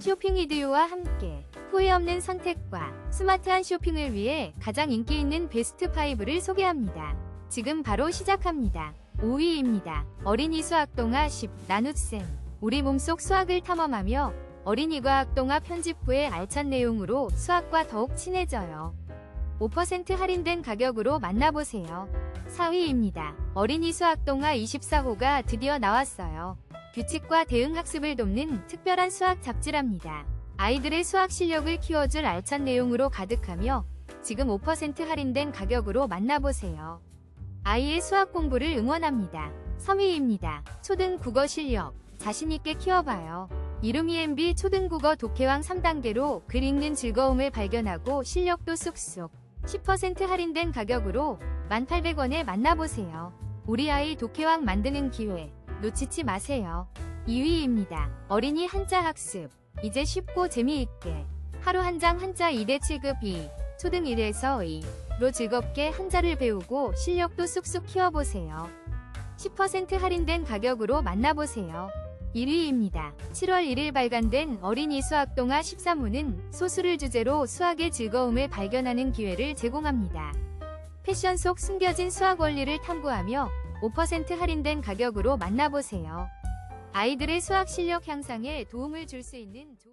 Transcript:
쇼핑 이디오와 함께 후회 없는 선택과 스마트한 쇼핑을 위해 가장 인기 있는 베스트 5를 소개합니다. 지금 바로 시작합니다. 5위입니다. 어린이 수학 동화 10 나눗셈 우리 몸속 수학을 탐험하며 어린이 과학 동화 편집 후의 알찬 내용으로 수학과 더욱 친해져요. 5% 할인된 가격으로 만나보세요. 4위입니다. 어린이 수학 동화 24호가 드디어 나왔어요. 규칙과 대응 학습을 돕는 특별한 수학 잡지랍니다. 아이들의 수학 실력을 키워줄 알찬 내용으로 가득하며 지금 5% 할인된 가격으로 만나보세요. 아이의 수학 공부를 응원합니다. 3위입니다. 초등 국어 실력 자신있게 키워봐요. 이름이 MB 초등국어 독해왕 3단계로 글 읽는 즐거움을 발견하고 실력도 쑥쑥 10% 할인된 가격으로 1,800원에 만나보세요. 우리 아이 독해왕 만드는 기회 놓치지 마세요. 2위입니다. 어린이 한자 학습 이제 쉽고 재미있게 하루 한 장 한자 2대 7급 2 초등 1에서 2로 즐겁게 한자를 배우고 실력도 쑥쑥 키워보세요. 10% 할인된 가격으로 만나보세요. 1위입니다. 7월 1일 발간된 어린이 수학 동화 13호는 소수를 주제로 수학의 즐거움을 발견하는 기회를 제공합니다. 패션 속 숨겨진 수학 원리를 탐구하며 5% 할인된 가격으로 만나보세요. 아이들의 수학 실력 향상에 도움을 줄 수 있는 조...